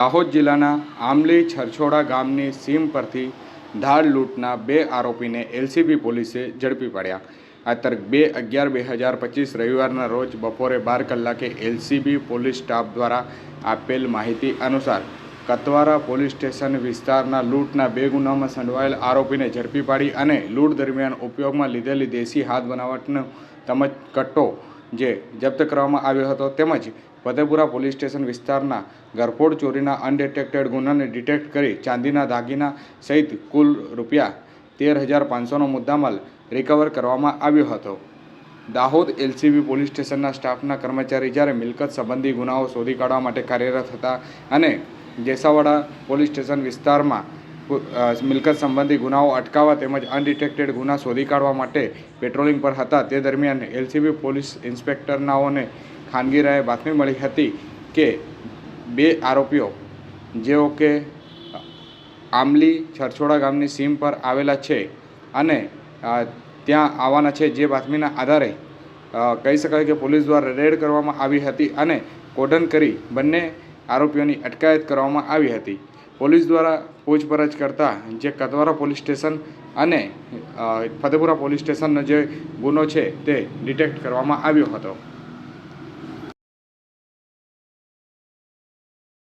દાહોદ જિલ્લાના આમલી છરછોડા ગામની સીમ પરથી ધાર લૂંટના બે આરોપીને એલસીબી પોલીસે ઝડપી પડ્યા. આ બે અગિયાર બે હજાર પચીસ રવિવારના રોજ બપોરે બાર કલાકે એલસીબી પોલીસ સ્ટાફ દ્વારા આપેલ માહિતી અનુસાર કતવારા પોલીસ સ્ટેશન વિસ્તારના લૂંટના બે ગુનામાં સંડવાયેલ આરોપીને ઝડપી પાડી અને લૂંટ દરમિયાન ઉપયોગમાં લીધેલી દેશી હાથ બનાવટનો તેમજ કટ્ટો જે જપ્ત કરવામાં આવ્યો હતો તેમજ ફતેપુરા પોલીસ સ્ટેશન વિસ્તારના ગરફોડ ચોરીના અનડિટેક્ટેડ ગુનાને ડિટેક્ટ કરી ચાંદીના દાગીના સહિત કુલ રૂપિયા તેર હજાર પાંચસોનો મુદ્દામાલ રિકવર કરવામાં આવ્યો હતો. દાહોદ એલસીબી પોલીસ સ્ટેશનના સ્ટાફના કર્મચારી જ્યારે મિલકત સંબંધી ગુનાઓ શોધી કાઢવા માટે કાર્યરત હતા અને જેસાવાડા પોલીસ સ્ટેશન વિસ્તારમાં મિલકત સંબંધી ગુનાઓ અટકાવવા તેમજ અનડિટેક્ટેડ ગુના શોધી કાઢવા માટે પેટ્રોલિંગ પર હતા. તે દરમિયાન એલસીબી પોલીસ ઇન્સ્પેક્ટરનાઓને ખાનગી રાયે બાતમી મળી હતી કે બે આરોપીઓ, જેઓ કે આમલી છરછોડા ગામની સીમ પર આવેલા છે અને ત્યાં આવવાના છે જે બાતમીના આધારે કહી શકાય કે પોલીસ દ્વારા રેડ કરવામાં આવી હતી અને કોડન કરી બંને આરોપીઓની અટકાયત કરવામાં આવી હતી. પોલીસ દ્વારા પૂછપરછ કરતા જે કતવારા પોલીસ સ્ટેશન અને ફતેપુરા પોલીસ સ્ટેશનનો જે ગુનો છે તે ડિટેક્ટ કરવામાં આવ્યો હતો.